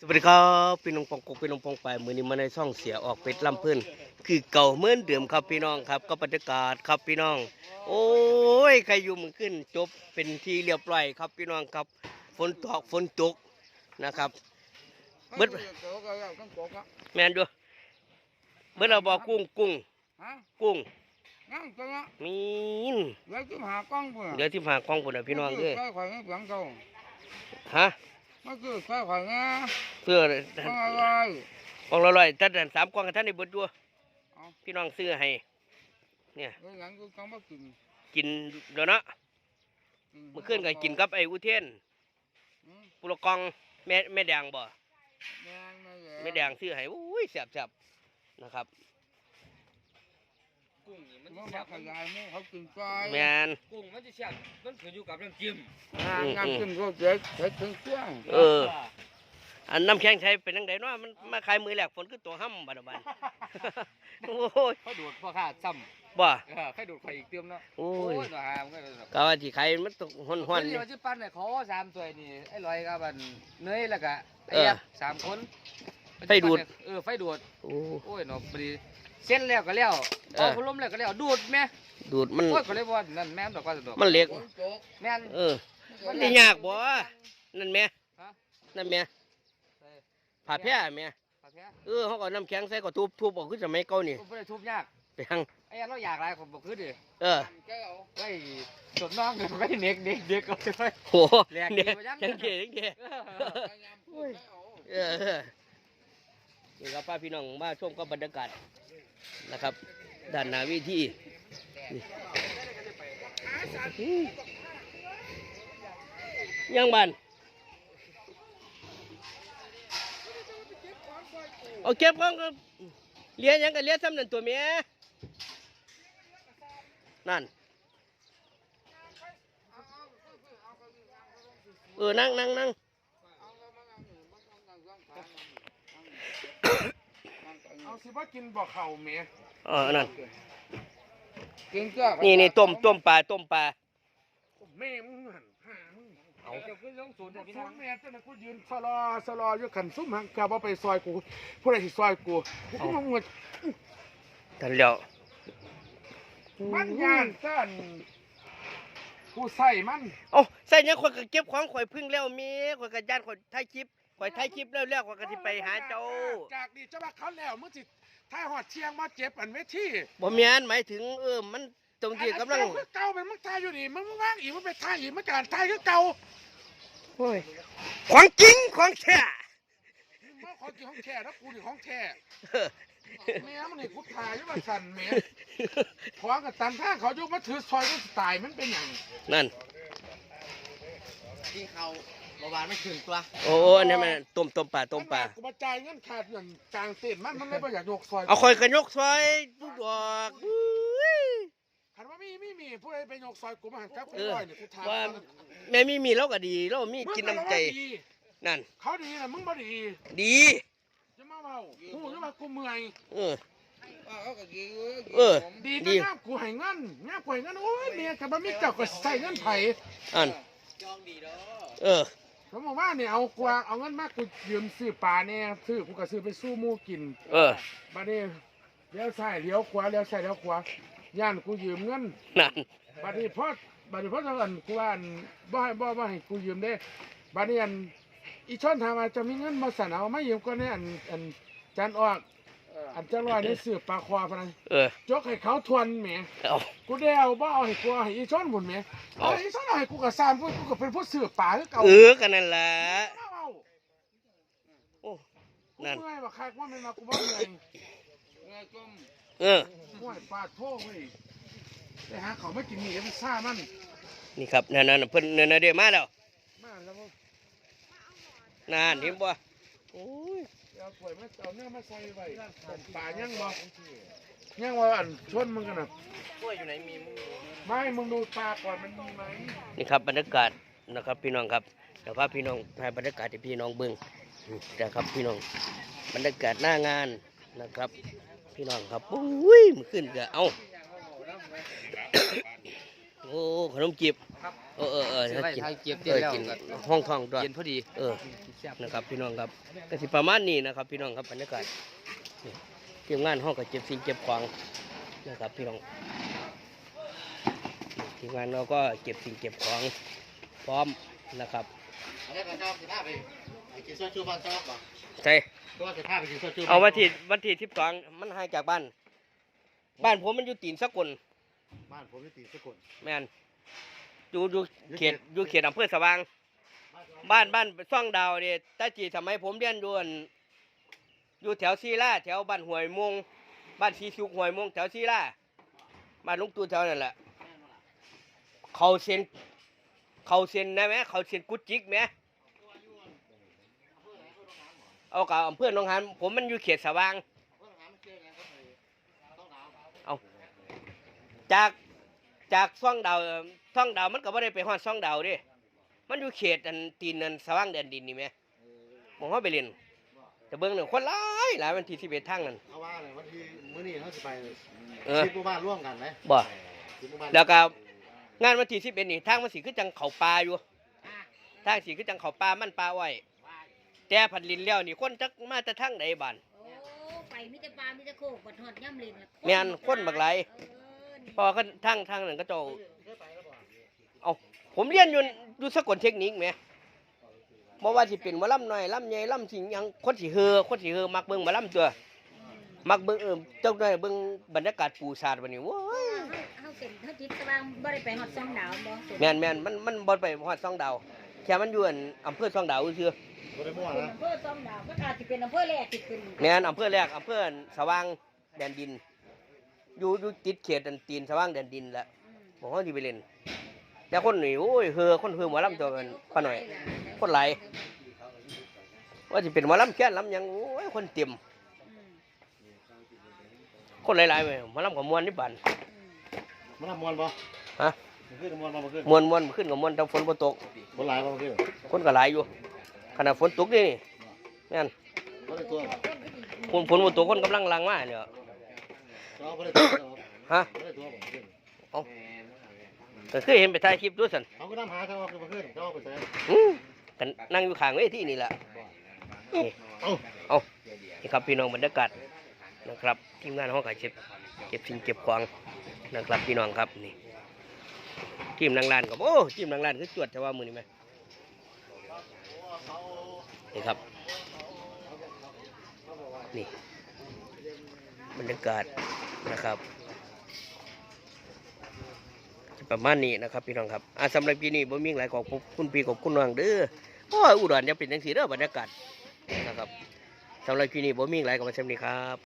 สวัสดีครับพี่น้องปองกุกพี่น้องปองไปมือนี้มาในช่องเสียออกเป็ดลำเพื่นคือเก่าเหมือนเดิมครับพี่น้องครับ ก็บรรยากาศครับพี่น้อง โอ้ยใครอยู่มือขึ้น จบเป็นที่เรียบร้อยครับพี่น้องครับฝนตกฝนตกนะครับเบิดแมนดูเบิดเราบอกกุ้งกุ้งฮะกุ้งงั้นตัวละมีนเดี๋ยวจิ้มหากล้องพุ่นเดี๋ยวที่ผ่ากล้องพุ่นนะพี่น้องเอ้ยใส่ข่อยไม่เปลืองเก่าฮะ มันคือใส่ข่อยนะเพื่อต้องอะไรกล้องละร้อยตัดสามกล้องกันท่านในเบิดด้วยเอาพี่น้องซื้อให้ เนี่ยเดี๋ยวหลังกูต้องมากินกินเดี๋ยวนะเมื่อคืนก็กินกับไอ้อุเทนอืมปุรกองแม่แม่แดงบ่ แดงไม่แม่แดงซื้อให้อุ้ยแซ่บๆนะครับ กุ้งนี่มันมันแซ่มาบขยายมือเขากินก้อยแมนกุ้งมันจะแซ่บมันขึ้นอยู่กับน้ำจิ้มงานงานกินก็เจ๊เจ๊ถึงเที่ยงเออ อันน้ำแข็งใช้เป็นจังไดเนาะมันมาขายมือแรกฝนคือตัวห้ำบัดบัดโอ้ยเขาดูดพ่อข้าซ้บ่ำเออใครดูดข่อยอีกเติมเนาะโอ้ยหน่าหามันก็เลยก็ว่าที่ขายมันตกห้อนๆนี่นี่มันจะปั้นเนี่ยขอสามตัวนี่ไอ้ลอยกับอันเนยแล้วก็ไอ้เออยักษ์สามคนมันจะไฟดูดปั้นเนี่ยเออไฟดูด โอ้โอ้ยเนาะพอดี เส้นแล้วก็แล้วเออเอาพัดลมแล้วก็แล้วดูดแม่ดูดมันโอ้ยก็เลยว่านั่นแม่นดอกว่าดอกมันเล็กฝนตกแม่นเออ มันได้ยากบ่นั่นแม่ฮะนั่นแม่ใส่ผ่าแพร่แม่ปากแค่เออเขาก็น้ำแข็งใส่ก็ทุบทุบออกคือสมัยเก่านี่ไม่ได้ทุบยากไปหังไอ้ยันเราอยากอะไรผมบอกคือดิเออแก้วไว้สดน้องไว้เน็กเด็กเด็กก็ไป โหแหลกดีเนี่ยบ่ยันยังเก๋ยังเก๋พยายามพูดแก้วเออ นี่ครับป้าพี่น้องมาชมกับบรรยากาศนะครับด้านนาวิธีนี่ยังบันเอาเก็บของเลี้ยงยังกันเลี้ยงซ้ำนั่นตัวเมียนั่นเออนั่งนั่งนั่ง เอา สิว่ากินบ่เข่าเมียเออนั่นกินเกลือนี่นี่ต้มต้มปลาต้มปลาแม่มึงหันหามึงเอาเดี๋ยวขึ้นลงศูนย์สแต่พี่อน้องงแม่เจ้าน่ะกูยืนสลอสลออยู่ขันซุ่มหังกาบ่ไปซอยกูผู้ใดสิซอยกูกูก็มองว่าทันแล้วมันยานซ่านกูใส่มันเอ้าใส่ยังข่อยก็เก็บของข่อยพึ่งแล้วเมียข่อยก็ย่านข่อยถ่ายคลิป ข่อยถ่ายคลิปแล้วแล้วข่อยก็สิไปหาเจ้าจากนี้เจ้าว่าเขาแล้วมึงสิถ้าหอดเชียงมาเจ็บอันเวทีบ่แม่นหมายถึงเออมันตรงที่กำลังอันเก่าคือเก่าเป็นมึงทายอยู่นี่มึงว่างอีกมึงไปทายอีกมึงการทายคือเก่าโอ้ยของจริงของแท้มึงว่าของจริงของแท้แล้วกูนี่ของแท้เออแม่มันนี่กูทายอยู่ว่าสั่นแม่ของกับตันท่าเขาอยู่มาถือซอยก็ตายมันเป็นหยังนั่นที่เขา เมื่อวานไม่ถึงตัวโอ้โอ้อันนี่มันต้มต้มปลาต้มปลา กูมาจ่ายเงินขาดอย่างกลางเต็นมันมันเลยบ่อยากยกซอยเอาข่อยก็ยกซอยทุกดอกอุ้ยคันว่ามีมีมีผู้ใดไปยกซอยกูมาหันกลับไปเออร้อยนี่กูถามว่าแม่มีมีเราก็ดี เรามีกินน้ำใจ มึงก็ว่าดีนั่น เขาดีนะมึงบ่ดีดี จะมาเมากูจะมากูเมื่อยเออเขาก็ยิงเออ ดีดีก็น้ากูให้เงินน้ากูให้เงินโอ้ยเมียกับบ่มีเจ้าก็ใส่เงินไผอันจองดีเด้อเออ ผมบอกว่าเนี่ยเอากวางเอาเงินมากูยืมซื้อปลาเนี่ยซื้อกูก็ซื้อไปสู้หมูกินเออ บัดนี้เลี้ยวซ้ายเลี้ยวขวาเลี้ยวซ้ายเลี้ยวขวาย่านกูยืมเงินนั่น บัดนี้พอบัดนี้พอจะอันกูว่าอันบ่ให้บ่บ่ให้กูยืมเด้บัดนี้อันอีชอนถามว่าจะมีเงินมาสั่นเอามายืมก่อนเนี่ยอันอันจานออก อันจังร้อยนี่ซื้อปลาควาพะนันเออ จกให้เขาทวนแหมเอา กูได้เอาบ่เอาให้กูเอาให้อีชอนหมุนแหมเอาให้อีชอนเอาให้กูก็สร้างพวกกูก็เป็นผู้ซื้อปลาคือเก่าเออกันนั่นแหละเอาเอาโอ้กูนั่น เมื่อยบ่คักว่ามันมากูบ่เมื่อยเงยก้มเออ ห่วยปลาโทเว้ยไปหาเขาไม่กินนี่มันซ่ามันนี่ครับนั่นนั่นเพิ่นนั่นนะเดี๋ยวมาแล้วมาแล้วบ่นั่นเห็นบ่ โอ้ยเอาถ้วยมาเอาเนื้อมาใส่ไว้ต้มปลายังบ่ยังว่าอันชนมึงกันน่ะกล้วยอยู่ไหนมีมึงไม่มึงดูปลาก่อนมันมีไหมนี่ครับบรรยากาศนะครับพี่น้องครับเดี๋ยวพาพี่น้องให้บรรยากาศที่พี่น้องเบิ่งนะครับพี่น้องบรรยากาศหน้างานนะครับ พี่น้องครับอุ้ยมันขึ้นก็เอา โอ้ขนมจีบครับเออเออเออซื้อไว้กิน ทางเก็บเอเย็นอแล้วกินก็ห้องทองด้วยเย็นพอดีเออนะครับพี่น้องครับก็สิประมาณนี้นะครับ พี่น้องครับบรรยากาศนี่ทีมงานห้องก็เก็บสิ่งเก็บของนะครับพี่น้องนี่ทีมงานเราก็เก็บสิ่งเก็บของพร้อมนะครับอันนี้ก็ชอบสิพาไปไปกินซอยชูบ้านชอบป่ะใช่ตัวสิพาไปกินซอยชูเอาวันที่วันที่สิบสองมันห่างจากบ้าน บ้านผมมันอยู่ตีนสกล บ้านผมที่ตีสกุลแม่นอยู่อยู่เขตอยู่เขตอำเภอสว่าง บ้านบ้านซ่องดาวเนี่ยแต่จีสมัยผมเรียนอยู่อั่นอยู่แถวซีล่าแถวบ้านห้วยมงบ้านสีสุกห้วยมงแถวซีล่าบ้านลุงตู่แถวนั่นแหละเขาเซ็นเขาเซ็นนะไหมเขาเซ็นกุดจิกไหมเอากับอำเภอหนองหานผมมันอยู่เขตสว่าง จากจากซ่องดาวเอ่อซ่องดาวมันก็ไม่ได้ไปฮอดซ่องดาวเดิมันอยู่เขตอันตีนอันสว่างแดนดินนี่ไหมมองเขาไปเรียนแต่เบิ้งหนึ่งคนหลายหลายวันที่สิบเอ็ดทั้งนั้นเขาว่าเลยวันที่มื้อนี้เขาจะไปเออสิบหมู่บ้านร่วมกันไหมบ่สิบหมู่บ้านแล้วก็งานวันที่สิบเอ็ดนี่ทางมันสีคือจังเขาปลาอยู่ทางสีคือจังเขาปลามันปลาไว้แต่ผัดลินแล้วนี่คนจักมาแต่ทางใดบ้านโอ้ไปมิตรปลามิตรโคกบัดหอดย่ำเลนละแม่นคนบักหลายเออนี่ พอก็ทางทางนั้นก็เจ้าเอาผมเรียนอยู่อยู่สกลเทคนิคไหมบ่ว่าสิเป็นหมอลำน้อยลำใหญ่ลำสิงหยังคนสิเฮอคนสิเฮอมักเบิ่งหมอลำตัว มักเบิ่งเออเจ้าได้เบิ่งบรรยากาศปูสาดบัดนี้โว้ยเฮาเฮาเป็นเฮาจิตตะบางบ่ได้ไปหอดซองดาวบ่แม่นแม่นมันมันบ่ไปฮอดซ่องดาวแค่มันอยู่อันอำเภอซ่องดาวซื่อบ่ได้มั่วเป็นนะอำเภอซองดาวมันอาจสิเป็นอำเภอแรกที่ขึ้นแม่นอำเภอแรกอำเภอสว่างแดนดิน อยู่อยู่ติดเขตอันตีนสว่างแดนดินแหละอืมบ่เฮาสิไปเล่นแต่คนนี่โอ้ยเฮอคนเฮอหมอลำตัวกันปาหน่อย คนหลายว่าสิเป็นหมอลำแค่นลำหยังโอ้ยคนเต็มอืมคนหลายๆเว้ยหมอลำกับมวนนี่บันอืมมันทำมวนบ่ฮะมันขึ้นมวนบ่มันขึ้นมวนมวนขึ้นกับมวนแต่ฝนบ่ตกคนหลายบ่มันขึ้นคนก็หลายอยู่ขณะฝนตกนี่นี่แม่นบ่ได้ตัวฝนฝนบ่ตกคนกำลังลังมาเนี่ยเราบ่ได้ตัว ฮะบ่ได้ตัวบ่มันขึ้นก็เคยเห็นไปถ่ายคลิปด้วยสันเขาก็นำหาเขาว่าคือมันขึ้นเขาเอาไปใส่อื้อกันนั่งอยู่ข้างเวทีนี่แหละนี่เอ้าเอานี่ครับพี่น้องบรรยากาศนะครับทีมงานห้องขายเก็บเก็บสิ่งเก็บของนะครับพี่น้องครับนี่ทีมนางลานกับโอ้ทีมนางลานคือจวดแต่ว่ามือนี่ไหมนี่ครับนี่บรรยากาศ นะครับ ประมาณนี้นะครับพี่น้องครับอ่าสำหรับปีนี้บ่มีหลายของคุณพี่ขอบคุณน้องเด้อโอ้ยอุดรยังเป็นยังสีเด้อบรรยากาศนะครับสำหรับปีนี้บ่มีหลายของมาเช่นนี้ครับ